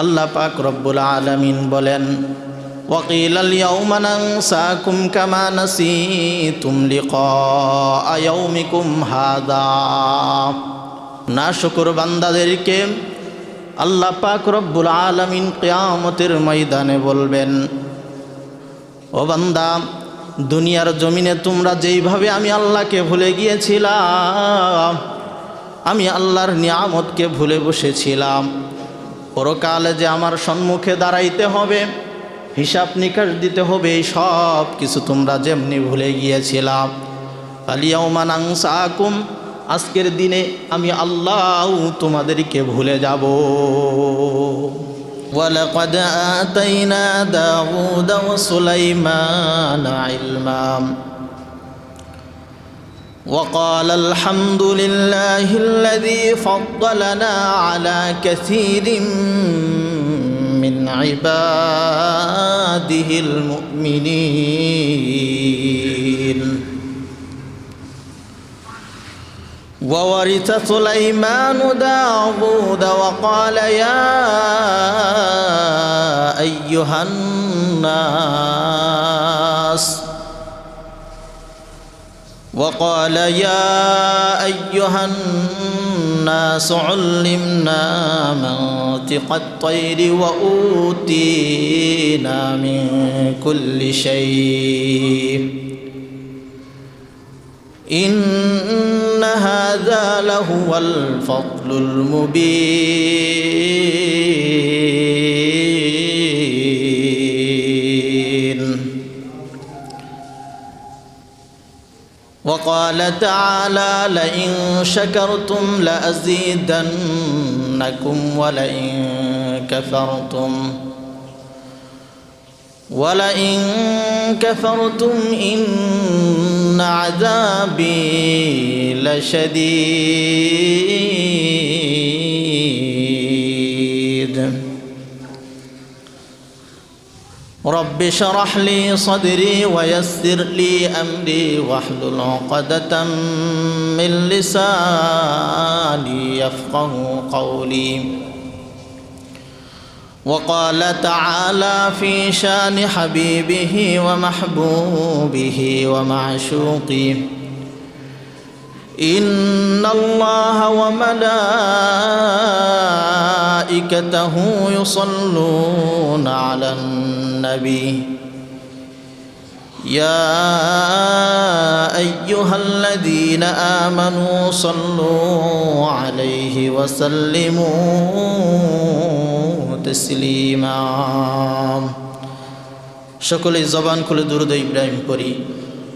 আল্লাহ পাক রব্বুল আলমিন বলেন وقيل اليوم ننساكم كما نسيتم لقاء يومكم هذا না শুকুর বান্দাদেরকে আল্লাহ পাক রব্বুল আলামিন কেয়ামতের ময়দানে বলবেন, ও বান্দা, দুনিয়ার জমিনে তোমরা যেইভাবে আমি আল্লাহকে ভুলে গিয়েছিলাম, আমি আল্লাহর নিয়ামতকে ভুলে বসেছিলাম পরকালে যে আমার সম্মুখে দাঁড়াইতে হবে হিসাব নিকাশ দিতে হবে এই সব কিছু তোমরা যেমনি ভুলে গিয়েছিলাম আলিয়াউমানাংসাকুম আজকের দিনে আমি আল্লাহ তোমাদেরকে ভুলে যাব ولقد آتينا داود وسليمان علما وقال الحمد لله الذي فضلنا على كثير من عباده المؤمنين. وورث سليمان داود وقال يا أيها الناس وقال يا أيها الناس علمنا منطق الطير وأوتينا من كل شيء. إن هذا لهو الفضل المبين. وقال تعالى لئن شكرتم لأزيدنكم ولئن كفرتم. ولئن كفرتم إن عذابي لشديد. رب اشرح لي صدري ويسر لي أمري واحلل عقدة من لساني يفقه قولي. وقال تعالى في شان حبيبه ومحبوبه ومعشوقه إن الله وملائكته يصلون على النبي يا أيها الذين آمنوا صلوا عليه وسلموا تسليما সকলে জবান খুলে দুরুদ ইব্রাহিম করি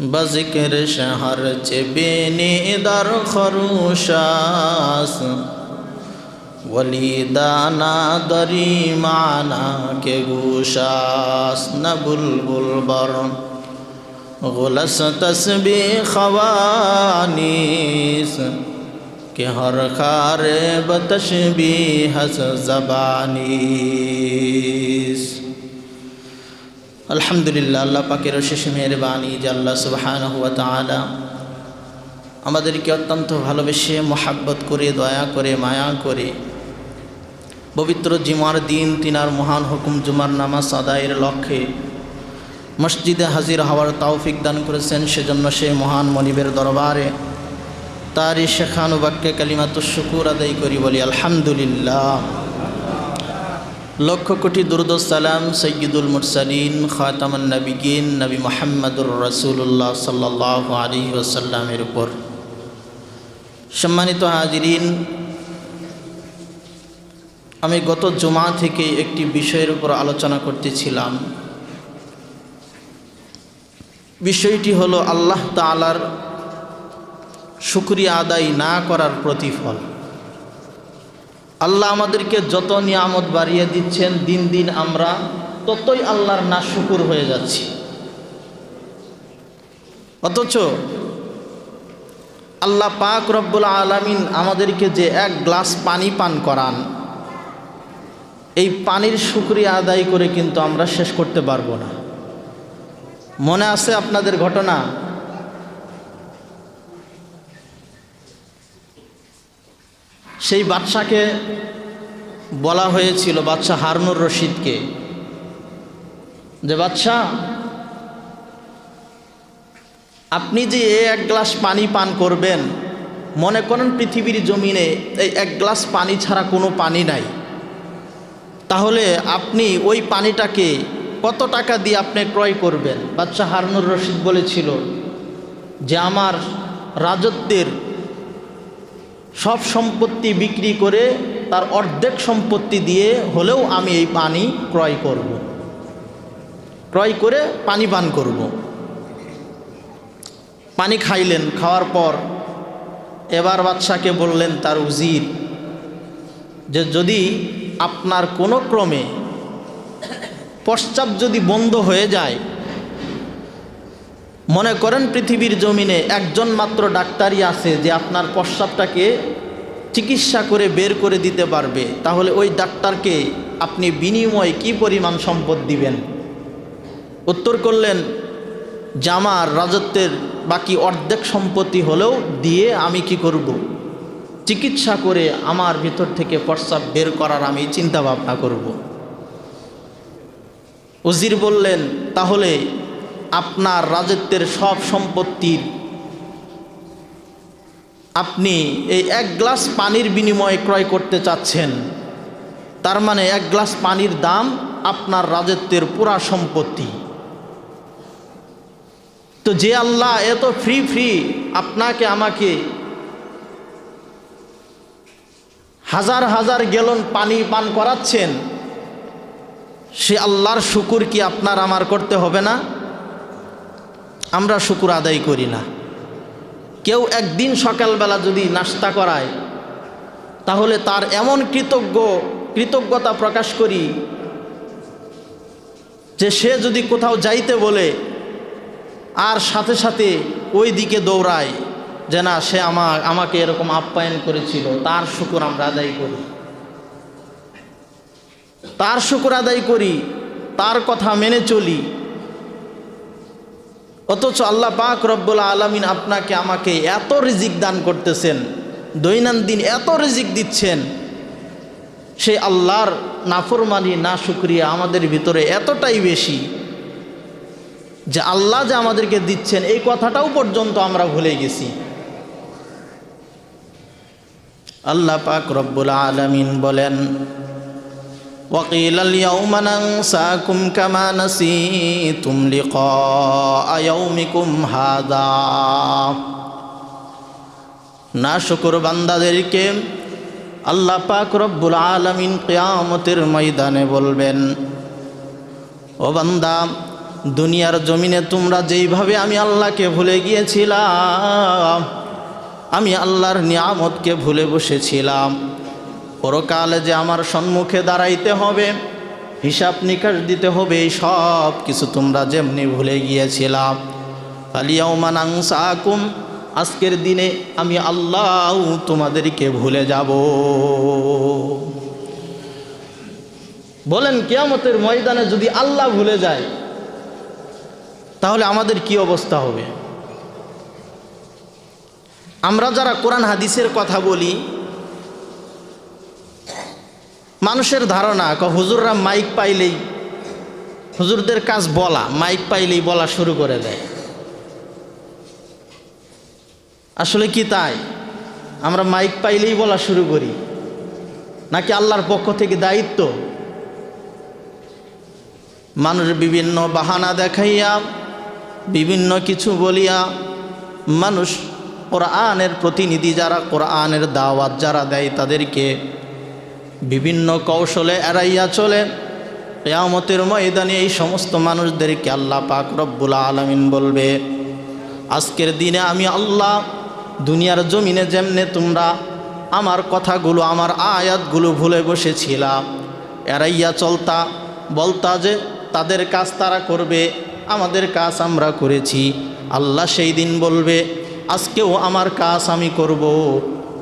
بذکر شہر چے بینی در خروشاس ولی دانا دری معنا کے گوشاس نہ بلبل بر غلس تسبیح خوانیس کہ ہر خارے بتشبیح زبانیس আলহামদুলিল্লাহ, আল্লাহ পাকের শেষ মেহরবানি যে আল্লাহ সুবাহান হুয়া তালা আমাদেরকে অত্যন্ত ভালোবেসে মোহাব্বত করে, দয়া করে, মায়া করে পবিত্র জিমার দিন তিনার মহান হুকুম জুমার নামাজ আদায়ের লক্ষ্যে মসজিদে হাজির হওয়ার তৌফিক দান করেছেন। সেজন্য সে মহান মনিবের দরবারে তারই শেখানুবাক্যে কালিমাত শুকুর আদায় করি বলি, আলহামদুলিল্লাহ। লক্ষ কোটি দুরুদসালাম সৈয়দুল মুরসালিন, খাতামান নবীন নবী মোহাম্মদুর রসুল্লাহ সাল্লাহ আলী ওসাল্লামের উপর। সম্মানিত হাজিরিন, আমি গত জমা থেকে একটি বিষয়ের উপর আলোচনা করতেছিলাম। বিষয়টি হলো আল্লাহ তালার শুক্রিয়া আদায় না করার প্রতিফল। আল্লাহ আমাদেরকে যত নিয়ামত বাড়িয়ে দিচ্ছেন, দিন দিন আমরা ততই আল্লাহর না শুকুর হয়ে যাচ্ছি। অথচ আল্লাহ পাক রব্বুল আলমিন আমাদেরকে যে এক গ্লাস পানি পান করান, এই পানির শুক্রিয়া আদায় করে কিন্তু আমরা শেষ করতে পারব না। মনে আছে আপনাদের ঘটনা? সেই বাদশাকে বলা হয়েছিল বাদশাহ হারুনুর রশিদকে, যে বাদশাহ আপনি যে এক গ্লাস পানি পান করবেন, মনে করেন পৃথিবীর জমিনে এই এক গ্লাস পানি ছাড়া কোনো পানি নাই। তাহলে আপনি ওই পানিটাকে কত টাকা দিয়ে আপনি ক্রয় করবেন? বাচ্চা হারুনুর রশিদ বলেছিল যে, আমার রাজত্বের সব সম্পত্তি বিক্রি করে তার অর্ধেক সম্পত্তি দিয়ে হলেও আমি এই পানি ক্রয় করব। ক্রয় করে পানি পান করব। পানি খাইলেন, খাওয়ার পর এবার বাদশাকে বললেন, তার উজির, যে যদি আপনার কোনো ক্রমে পশ্চাৎ যদি বন্ধ হয়ে যায় মনে করেন পৃথিবীর জমিনে একজন মাত্র ডাক্তারই আছে যে আপনার প্রস্রাবটাকে চিকিৎসা করে বের করে দিতে পারবে। তাহলে ওই ডাক্তারকে আপনি বিনিময়ে কি পরিমাণ সম্পদ দিবেন? উত্তর করলেন জামার রাজত্বের বাকি অর্ধেক সম্পত্তি হলেও দিয়ে আমি কি করব। চিকিৎসা করে আমার ভিতর থেকে প্রস্রাব বের করার আমি চিন্তা ভাবনা করব। উজির বললেন, তাহলে আপনার রাজত্বের সব সম্পত্তির। আপনি এই এক গ্লাস পানির বিনিময়ে ক্রয় করতে চাচ্ছেন। তার মানে এক গ্লাস পানির দাম আপনার রাজত্বের পুরা সম্পত্তি। তো যে আল্লাহ এত ফ্রি ফ্রি আপনাকে আমাকে হাজার হাজার গেলন পানি পান করাচ্ছেন, সে আল্লাহর শুকুর কি আপনার আমার করতে হবে না? আমরা শুকুর আদায় করি না। কেউ একদিন সকালবেলা যদি নাস্তা করায়, তাহলে তার এমন কৃতজ্ঞ, কৃতজ্ঞতা প্রকাশ করি যে সে যদি কোথাও যাইতে বলে, আর সাথে সাথে ওই দিকে দৌড়ায় যে না, সে আমার আমাকে এরকম আপ্যায়ন করেছিল, তার শুকুর আমরা আদায় করি। তার শুকুর আদায় করি, তার কথা মেনে চলি অথচ আল্লাহ পাক রব্বুল আলমিন আপনাকে আমাকে এত রিজিক দান করতেছেন, দৈনন্দিন এত রিজিক দিচ্ছেন, সে আল্লাহর নাফরমানি না শুক্রিয়া আমাদের ভিতরে এতটাই বেশি যে আল্লাহ যে আমাদেরকে দিচ্ছেন, এই কথাটাও পর্যন্ত আমরা ভুলে গেছি। আল্লাহ পাক রব্বুল আলমিন বলেন وقيل اليوم ننساكم كما نسيتم لقاء يومكم هذا. না, শুকুর বান্দাদেরকে আল্লাহ পাক রব্বুল আলমিন কেয়ামতের ময়দানে বলবেন, ও বান্দা, দুনিয়ার জমিনে তোমরা যেইভাবে আমি আল্লাহকে ভুলে গিয়েছিলাম, আমি আল্লাহর নিয়ামতকে ভুলে বসেছিলাম পরকালে যে আমার সম্মুখে দাঁড়াইতে হবে, হিসাব নিকাশ দিতে হবে সব কিছু তোমরা যেমনি ভুলে গিয়েছিলাম। আলিয়াউমানাংসাকুম আজকের দিনে আমি আল্লাহ তোমাদেরকে ভুলে যাব। বলেন, কেয়ামতের ময়দানে যদি আল্লাহ ভুলে যায়, তাহলে আমাদের কি অবস্থা হবে? আমরা যারা কোরআন, হাদিসের কথা বলি মানুষের ধারণা ক হুজুররা মাইক পাইলেই, হুজুরদের কাজ বলা, মাইক পাইলেই বলা শুরু করে দেয়। আসলে কি তাই? আমরা মাইক পাইলেই বলা শুরু করি। নাকি আল্লাহর পক্ষ থেকে দায়িত্ব? মানুষ বিভিন্ন বাহানা দেখাইয়া, বিভিন্ন কিছু বলিয়া, মানুষ কোরআনের প্রতিনিধি যারা, কোরআনের দাওয়াত যারা দেয় তাদেরকে বিভিন্ন কৌশলে এড়াইয়া চলে কেয়ামতের ময়দানে এই সমস্ত মানুষদেরকে আল্লাহ পাক রব্বুল আলমিন বলবে, আজকের দিনে আমি আল্লাহ দুনিয়ার জমিনে যেমনে তোমরা আমার কথাগুলো, আমার আয়াতগুলো ভুলে বসেছিলাম এড়াইয়া চলতা, বলতা যে তাদের কাজ তারা করবে, আমাদের কাজ আমরা করেছি। আল্লাহ সেই দিন বলবে, আজকেও আমার কাজ আমি করব।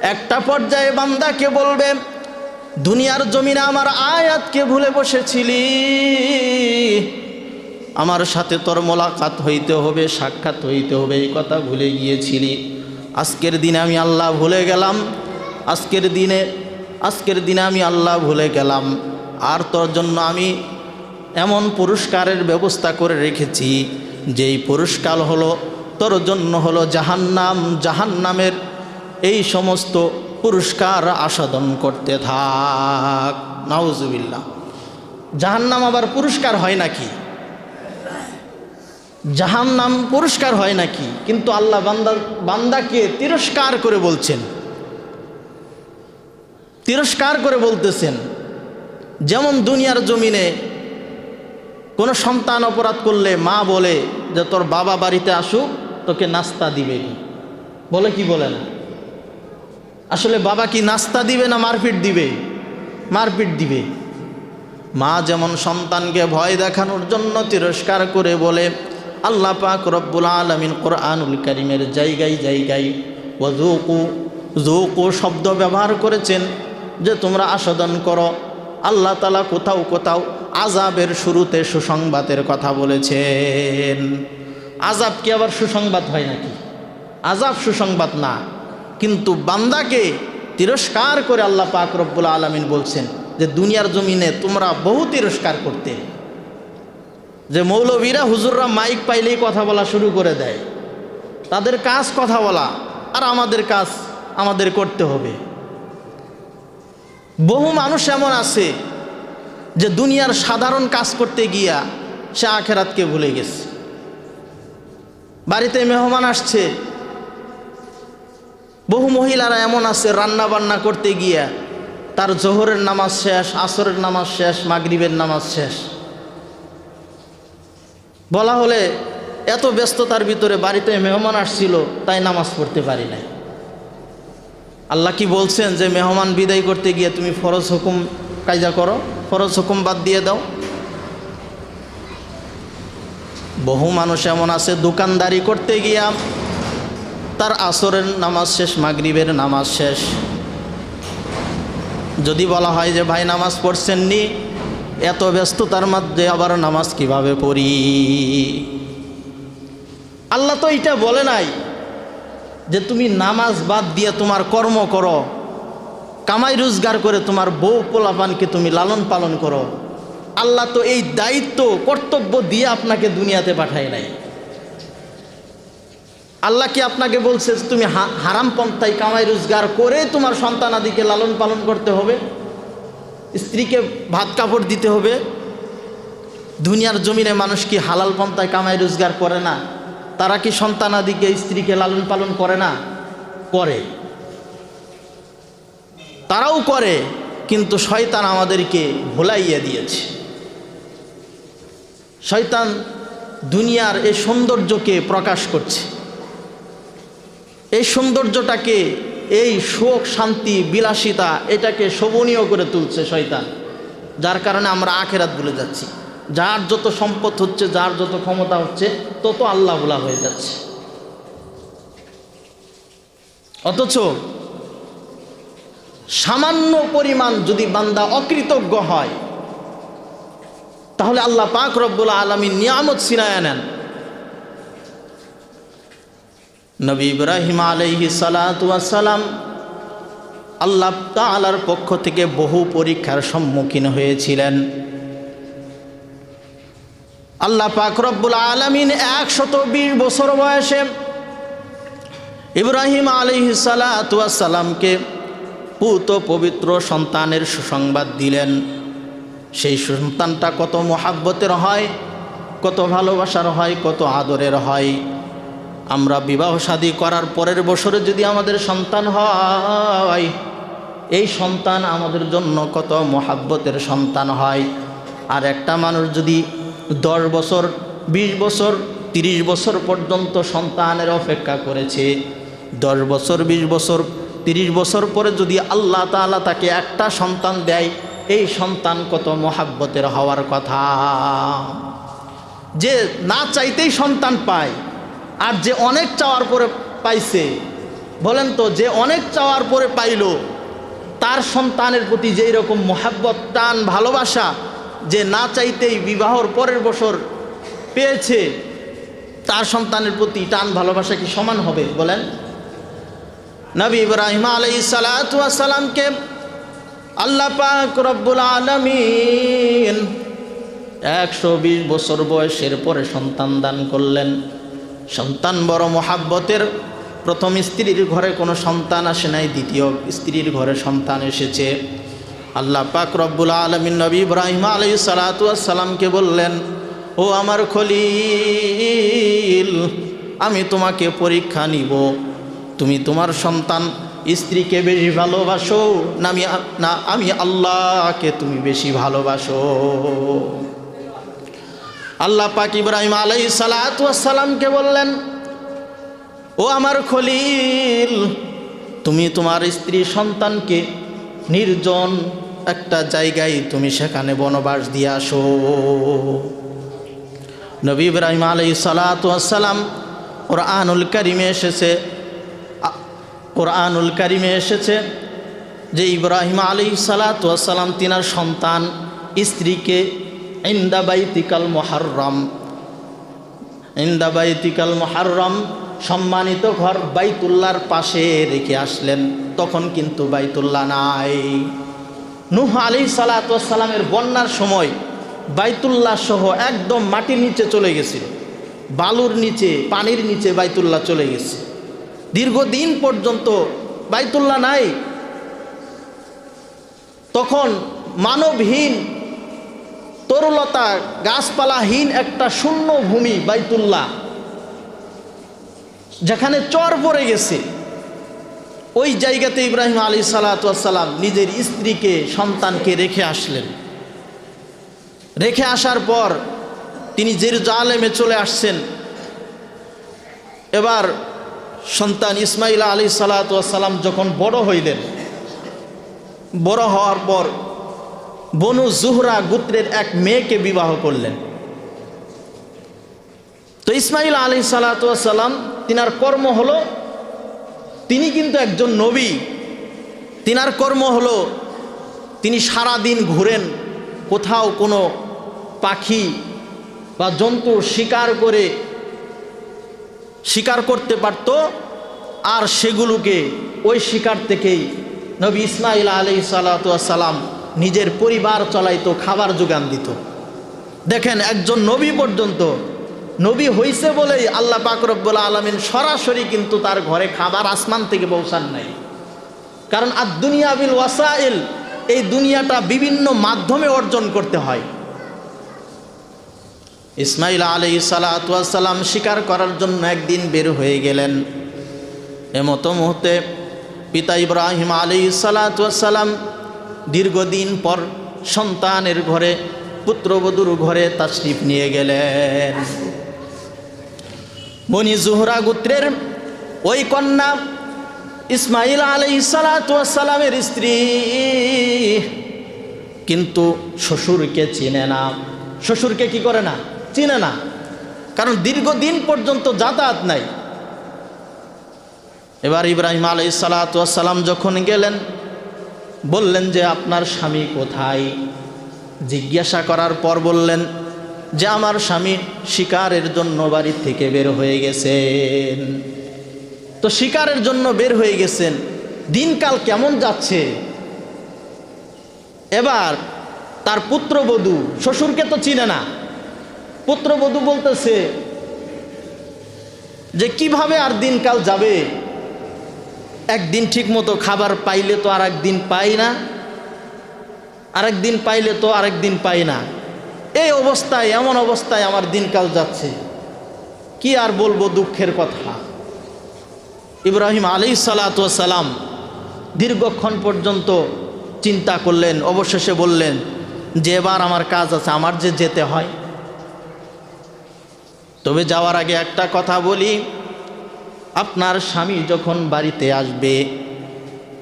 একটা পর্যায়ে বান্দাকে বলবে, দুনিয়ার জমিনে আমার আয়াতকে ভুলে বসেছিলি। আমার সাথে তোর মোলাকাত হইতে হবে, সাক্ষাৎ হইতে হবে, এই কথা ভুলে গিয়েছিলি। আজকের দিনে আমি আল্লাহ ভুলে গেলাম, আজকের দিনে আজকের দিনে আমি আল্লাহ ভুলে গেলাম। আর তোর জন্য আমি এমন পুরস্কারের ব্যবস্থা করে রেখেছি, যেই পুরস্কার হলো, তোর জন্য হলো জাহান্নাম, জাহান্নামের এই সমস্ত পুরস্কার আস্বাদন করতে থাক। নাউজুবিল্লাহ। জাহান্নাম আবার পুরস্কার হয় নাকি? জাহান্নাম পুরস্কার হয় নাকি? কিন্তু আল্লাহ বান্দা, বান্দাকে তিরস্কার করে বলছেন। তিরস্কার করে বলতেছেন, যেমন দুনিয়ার জমিনে কোনো সন্তান অপরাধ করলে মা বলে যে তোর বাবা বাড়িতে আসুক, তোকে নাস্তা দিবে বলে কি বলে না? আসলে বাবা কি নাস্তা দিবে না মারপিট দিবে? মারপিট দিবে। মা যেমন সন্তানকে ভয় দেখানোর জন্য তিরস্কার করে বলে, আল্লাহ পাক রব্বুল আলমিন কোরআনুল করিমের জায়গায় জায়গায় ও জৌকু জৌকু শব্দ ব্যবহার করেছেন যে তোমরা আস্বাদন করো। আল্লাহ তালা কোথাও কোথাও আজাবের শুরুতে সুসংবাদের কথা বলেছেন। আজাব কি আবার সুসংবাদ হয় নাকি? আজাব সুসংবাদ না। কিন্তু বান্দাকে তিরস্কার করে আল্লাহ পাক রব্বুল আলমিন বলছেন যে দুনিয়ার জমিনে তোমরা বহু তিরস্কার করতে। যে মৌলবীরা হুজুররা মাইক পাইলেই কথা বলা শুরু করে দেয়। তাদের কাজ কথা বলা, আর আমাদের কাজ আমাদের করতে হবে। বহু মানুষ এমন আছে যে দুনিয়ার সাধারণ কাজ করতে গিয়া সে আখেরাতকে ভুলে গেছে। বাড়িতে মেহমান আসছে বহু মহিলারা এমন আছে রান্না বান্না করতে গিয়া তার জোহরের নামাজ শেষ, আসরের নামাজ শেষ, মাগরিবের নামাজ শেষ। বলা হলে এত ব্যস্ততার ভিতরে বাড়িতে মেহমান আসছিল, তাই নামাজ পড়তে পারি নাই। আল্লাহ কি বলছেন যে, মেহমান বিদায় করতে গিয়ে তুমি ফরজ হুকুম কায়দা করো, ফরজ হুকুম বাদ দিয়ে দাও। বহু মানুষ এমন আছে, দোকানদারি করতে গিয়া তার আসরের নামাজ শেষ, মাগরিবের নামাজ শেষ। যদি বলা হয় যে, ভাই, নামাজ পড়ছেননি, এত ব্যস্ততার মধ্যে আবার নামাজ কীভাবে পড়ি? আল্লাহ তো এটা বলে নাই যে, তুমি নামাজ বাদ দিয়ে তোমার কর্ম করো, কামাই রোজগার করে তোমার বউ পোলাপানকে তুমি লালন পালন করো। আল্লাহ তো এই দায়িত্ব, কর্তব্য দিয়ে আপনাকে দুনিয়াতে পাঠায় নাই। আল্লাহ কি আপনাকে বলছে তুমি হারাম পন্থায় কামাই রোজগার করে তোমার সন্তানাদিকে লালন পালন করতে হবে? স্ত্রীকে ভাত কাপড় দিতে হবে? দুনিয়ার জমিনে মানুষ কি হালাল পন্থায় কামাই রোজগার করে না? তারা কি সন্তানাদিকে স্ত্রীকে লালন পালন করে না? করে। তারাও করে, কিন্তু শয়তান আমাদেরকে ভোলাইয়া দিয়েছে। শয়তান দুনিয়ার এই সৌন্দর্যকে প্রকাশ করছে। এই সৌন্দর্যটাকে, এই শোক শান্তি, বিলাসিতা, এটাকে শোভনীয় করে তুলছে শয়তান। যার কারণে আমরা আখেরাত ভুলে যাচ্ছি। যার যত সম্পদ হচ্ছে, যার যত ক্ষমতা হচ্ছে, তত আল্লাহ ভোলা হয়ে যাচ্ছে। অথচ সামান্য পরিমাণ যদি বান্দা অকৃতজ্ঞ হয়, তাহলে আল্লাহ পাক রব্বুল আলমী নিয়ামত সিনায় নেন নবী ইব্রাহিম আলহি সালাম আল্লাহ তালার পক্ষ থেকে বহু পরীক্ষার সম্মুখীন হয়েছিলেন। আল্লাহ পাক রব্বুল আলমিন একশত বিশ বছর বয়সে ইব্রাহিম আলহি সালাতামকে পুত পবিত্র সন্তানের সুসংবাদ দিলেন। সেই সন্তানটা কত মহাব্বতের হয়, কত ভালোবাসার হয়, কত আদরের হয়। আমরা বিবাহ শাদী করার পরের বছরে যদি আমাদের সন্তান হয়, এই সন্তান আমাদের জন্য কত মহাব্বতের সন্তান হয়। আর একটা মানুষ যদি দশ বছর ২০ বছর ৩০ বছর পর্যন্ত সন্তানের অপেক্ষা করেছে, দশ বছর ২০ বছর ৩০ বছর পরে যদি আল্লাহ তালা তাকে একটা সন্তান দেয়, এই সন্তান কত মহাব্বতের হওয়ার কথা। যে না চাইতেই সন্তান পায় আর যে অনেক চাওয়ার পরে পাইছে, বলেন তো, যে অনেক চাওয়ার পরে পাইল, তার সন্তানের প্রতি যেই রকম মহাব্বত, টান, ভালোবাসা, যে না চাইতেই বিবাহর পরের বছর পেয়েছে, তার সন্তানের প্রতি টান, ভালোবাসা কি সমান হবে, বলেন? নবী ইব্রাহিম আলাই সালাতামকে আল্লাহ পাক রব্বুল আলমিন একশো বিশ বছর বয়সের পরে সন্তান দান করলেন। সন্তান বড় মহাব্বতের। প্রথম স্ত্রীর ঘরে কোনো সন্তান আসে নাই, দ্বিতীয় স্ত্রীর ঘরে সন্তান এসেছে। আল্লাহ পাক রব্বুল আলমিন নবী ইব্রাহিম আলাই সালাতামকে বললেন, ও আমার খলিল, আমি তোমাকে পরীক্ষা নিব। তুমি তোমার সন্তান স্ত্রীকে বেশি ভালোবাসো না আমি না, আমি আল্লাহকে তুমি বেশি ভালোবাসো? আল্লাহ পাক ইব্রাহিম আলাই সালাতামকে বললেন, ও আমার খলিল, তুমি তোমার স্ত্রী সন্তানকে নির্জন একটা জায়গায় তুমি সেখানে বনবাস দিয়ে আসো। নবী ইব্রাহিম আলাই সালাতাম কোরআনুল কারিমে এসেছে কোরআনুল কারিমে এসেছে যে ইব্রাহিম আলী সালাতাম তিনার সন্তান স্ত্রীকে ইন্দাবাইতিকাল মহারম ইন্দাবাইতিকাল মহারম সম্মানিত ঘর বাইতুল্লার পাশে রেখে আসলেন। তখন কিন্তু বাইতুল্লাহ নাই। নুহ আলী সালাতামের বন্যার সময় বাইতুল্লাহ সহ একদম মাটির নিচে চলে গেছিল। বালুর নিচে, পানির নিচে বাইতুল্লাহ চলে গেছে। দীর্ঘদিন পর্যন্ত বাইতুল্লাহ নাই। তখন মানবহীন তরুলতা, গাছপালাহীন একটা শূন্য ভূমি বাইতুল্লাহ, যেখানে চর পড়ে গেছে। ওই জায়গাতে ইব্রাহিম আলী সালাতাম নিজের স্ত্রীকে, সন্তানকে রেখে আসলেন। রেখে আসার পর তিনি জেরুজালেমে চলে আসছেন, এবার সন্তান ইসমাইল আলী সালাতাম যখন বড় হইলেন, বড় হওয়ার পর বনু জুহরা গুত্রের এক মেয়েকে বিবাহ করলেন। তো ইসমাইল আলী সালাতাম তিনার কর্ম হলো, তিনি কিন্তু একজন নবী। তিনার কর্ম হলো, তিনি সারা দিন ঘুরেন, কোথাও কোনো পাখি বা জন্তু শিকার করে শিকার করতে পারত, আর সেগুলোকে ওই শিকার থেকেই নবী ইসমাইল আলী সালাতাম নিজের পরিবার চলাইতো, খাবার যোগান দিত। দেখেন, একজন নবী পর্যন্ত, নবী হইছে বলেই আল্লাহ পাকরব্বুল আলমিন সরাসরি কিন্তু তার ঘরে খাবার আসমান থেকে পৌঁছান নাই। কারণ আর দুনিয়া বিল ওয়াসাইল, এই দুনিয়াটা বিভিন্ন মাধ্যমে অর্জন করতে হয়। ইসমাইল আলী সালাতাম শিকার করার জন্য একদিন বের হয়ে গেলেন। এমতো মুহূর্তে পিতা ইব্রাহিম আলী সালাতাম দীর্ঘদিন পর সন্তানের ঘরে, পুত্রবধূর ঘরে তাশরিফ নিয়ে গেলেন। বনি জুহরা গোত্রের ওই কন্যা ইসমাইল আলী সালাতামের স্ত্রী। কিন্তু শ্বশুরকে চিনে না। শ্বশুরকে কি করে না? চিনে না। কারণ দীর্ঘদিন পর্যন্ত যাতায়াত নাই। এবার ইব্রাহিম আলাই সালাতাম যখন গেলেন বললেন যে, আপনার স্বামী কোথায়? জিজ্ঞাসা করার পর বললেন যে, আমার স্বামী শিকারের জন্য বাড়ি থেকে বের হয়ে গেছেন। তো শিকারের জন্য বের হয়ে গেছেন। দিনকাল কেমন যাচ্ছে? এবার তার পুত্রবধূ, শ্বশুরকে তো চিনে না। পুত্রবধূ বলতেছে যে, কীভাবে আর দিনকাল যাবে? একদিন ঠিক মতো খাবার পাইলে তো আর একদিন পাই না আরেক দিন পাইলে তো আরেক দিন পাই না। এই অবস্থায়, এমন অবস্থায় আমার দিনকাল যাচ্ছে। কি আর বলব দুঃখের কথা। ইব্রাহিম আলী সালাম দীর্ঘক্ষণ পর্যন্ত চিন্তা করলেন, অবশেষে বললেন, যে এবার আমার কাজ আছে, আমার যে যেতে হয়। তবে যাওয়ার আগে একটা কথা বলি আপনার স্বামী যখন বাড়িতে আসবে,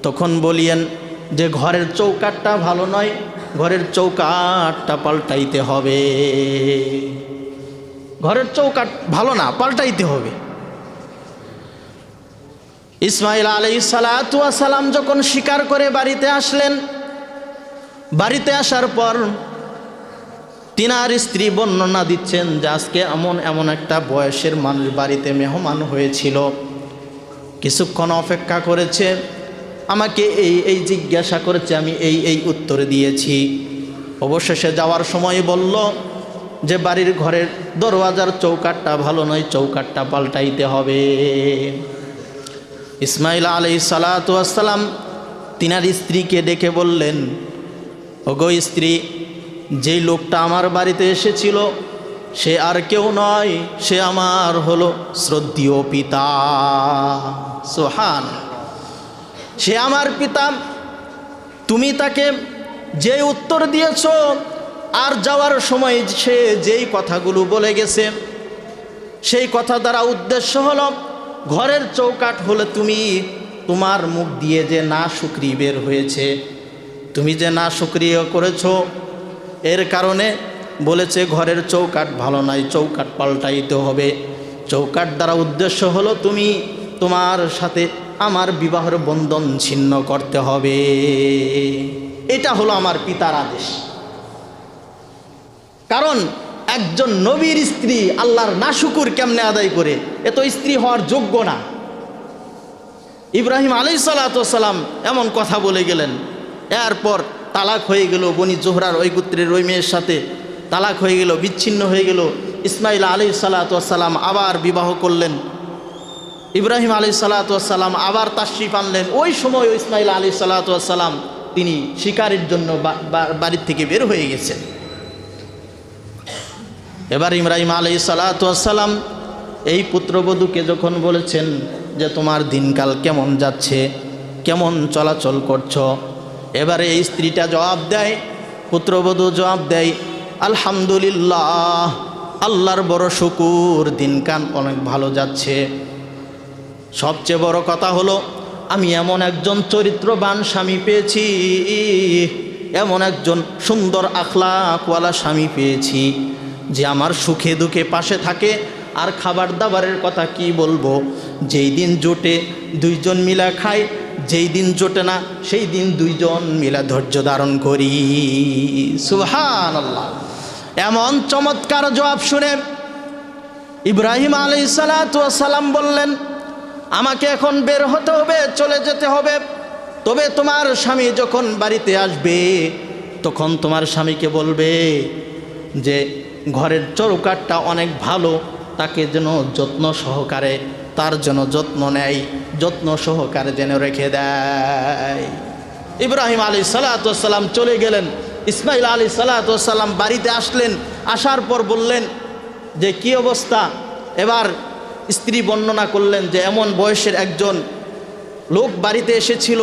তখন বলিয়েন যে ঘরের চৌকাটটা ভালো নয়, ঘরের চৌকাটটা পাল্টাইতে হবে। ঘরের চৌকাট ভালো না, পাল্টাইতে হবে। ইসমাইল আলাই সালাম যখন শিকার করে বাড়িতে আসলেন, বাড়িতে আসার পর তিনার স্ত্রী বর্ণনা দিচ্ছেন যে আজকে এমন এমন একটা বয়সের মানুষ বাড়িতে মেহমান হয়েছিল। কিছুক্ষণ অপেক্ষা করেছে, আমাকে এই এই জিজ্ঞাসা করেছে, আমি এই এই উত্তর দিয়েছি। অবশেষে যাওয়ার সময় বলল যে, বাড়ির ঘরের দরওয়াজার চৌকাটটা ভালো নয় চৌকাটটা পাল্টাইতে হবে। ইসমাইল আলি সালাতাম তিনার স্ত্রীকে ডেকে বললেন, ওগো স্ত্রী, যেই লোকটা আমার বাড়িতে এসেছিল সে আর কেউ নয়, সে আমার হলো শ্রদ্ধীয় পিতা। সোহান সে আমার পিতা, তুমি তাকে যে উত্তর দিয়েছ, আর যাওয়ার সময় সে যেই কথাগুলো বলে গেছে, সেই কথা দ্বারা উদ্দেশ্য হলো, ঘরের চৌকাট হলে তুমি তোমার মুখ দিয়ে যে না শুক্রি বের হয়েছে, তুমি যে না সুক্রিয় করেছ, এর কারণে বলেছে, ঘরের চৌকাট ভালো নয় চৌকাট পাল্টাইতে হবে। চৌকাট দ্বারা উদ্দেশ্য হলো তুমি তোমার সাথে আমার বিবাহের বন্ধন ছিন্ন করতে হবে। এটা হলো আমার পিতার আদেশ। কারণ একজন নবীর স্ত্রী আল্লাহর নাশুকুর কেমনে আদায় করে? এ তো স্ত্রী হওয়ার যোগ্য না। ইব্রাহিম আলাই সালাতাম এমন কথা বলে গেলেন। এরপর তালাক হয়ে গেল বনি জোহরার ওই পুত্রের, ওই মেয়ের সাথে। তালাক হয়ে গেল, বিচ্ছিন্ন হয়ে গেল। ইসমাইল আলী সালাতাম আবার বিবাহ করলেন। ইব্রাহিম আলী সালাতাম আবার তাশরিফ আনলেন। ওই সময় ইসমাইল আলী সালাতাম তিনি শিকারের জন্য বাড়ির থেকে বের হয়ে গেছেন। এবার ইব্রাহিম আলী সালাতাম এই পুত্রবধূকে যখন বলেছেন যে, তোমার দিনকাল কেমন যাচ্ছে? কেমন চলাচল করছ? এবারে এই স্ত্রীটা জবাব দেয়, পুত্রবধূ জবাব দেয় আলহামদুলিল্লাহ, আল্লাহর বড় শুকুর দিনকান অনেক ভালো যাচ্ছে। সবচেয়ে বড় কথা হলো, আমি এমন একজন চরিত্রবান স্বামী পেয়েছি, এমন একজন সুন্দর আখলাকওয়ালা স্বামী পেয়েছি, যে আমার সুখে দুঃখে পাশে থাকে। আর খাবার দাবারের কথা কি বলব, যেই দিন জোটে দুইজন মিলা খায় যেই দিন জোটে না, সেই দিন দুইজন মিলা ধৈর্য ধারণ করি। সুহান আল্লাহ এমন চমৎকার জবাব শুনে ইব্রাহিম আলাই সালাম বললেন, আমাকে এখন বের হতে হবে, চলে যেতে হবে। তবে তোমার স্বামী যখন বাড়িতে আসবে, তখন তোমার স্বামীকে বলবে যে, ঘরের চৌকাটটা অনেক ভালো, তাকে যেন যত্ন সহকারে, তার জন্য যত্ন নেয়, যত্ন সহকারে যেন রেখে দেয়। ইব্রাহিম আলী সালাতাম চলে গেলেন। ইসমাইল আলী সালাতাম বাড়িতে আসলেন, আসার পর বললেন যে, কি অবস্থা? এবার স্ত্রী বর্ণনা করলেন যে, এমন বয়সের একজন লোক বাড়িতে এসেছিল।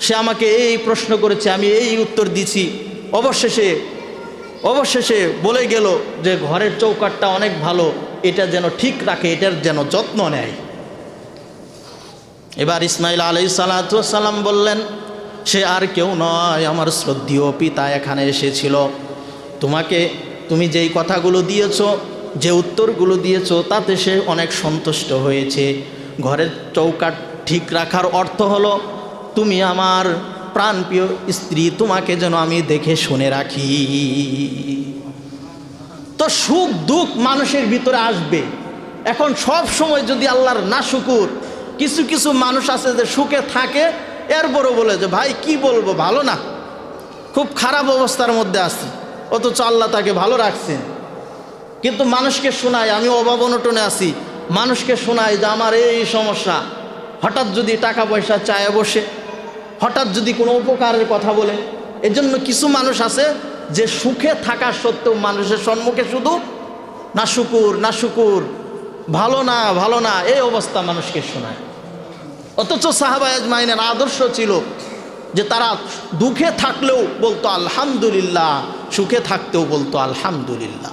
সে আমাকে এই প্রশ্ন করেছে, আমি এই উত্তর দিছি। অবশেষে অবশেষে বলে গেল যে, ঘরের চৌকাটটা অনেক ভালো, এটা যেন ঠিক রাখে, এটার যেন যত্ন নেয়। এবার ইসমাইল আলাই সালাতাম বললেন সে আর কেউ নয়, আমার শ্রদ্ধীয় পিতা এখানে এসেছিল। তোমাকে তুমি যেই কথাগুলো দিয়েছ, যে উত্তরগুলো দিয়েছ, তাতে সে অনেক সন্তুষ্ট হয়েছে। ঘরের চৌকাট ঠিক রাখার অর্থ হলো, তুমি আমার প্রাণপ্রিয় স্ত্রী, তোমাকে যেন আমি দেখে শুনে রাখি। তো সুখ দুঃখ মানুষের ভিতরে আসবে। এখন সব সময় যদি আল্লাহর না শুকুর কিছু কিছু মানুষ আছে যে সুখে থাকে এরপরও বলে যে, ভাই, কি বলব? ভালো না। খুব খারাপ অবস্থার মধ্যে আছে। অথচ আল্লাহ তাকে ভালো রাখছেন। কিন্তু মানুষকে শোনায়, আমি অভাব অনটনে আছি। মানুষকে শোনায় যে, আমার এই সমস্যা। হঠাৎ যদি টাকা পয়সা চায় বসে হঠাৎ যদি কোনো উপকারের কথা বলে। এজন্য কিছু মানুষ আছে যে, সুখে থাকা সত্ত্বেও মানুষের সম্মুখে শুধু, না শুকুর না শুকুর। ভালো না ভালো না। এই অবস্থা মানুষকে শোনায়। অথচ সাহাবায়াজ মাইনের আদর্শ ছিল যে তারা দুঃখে থাকলেও বলতো আলহামদুলিল্লাহ, সুখে থাকতেও বলতো আলহামদুলিল্লাহ।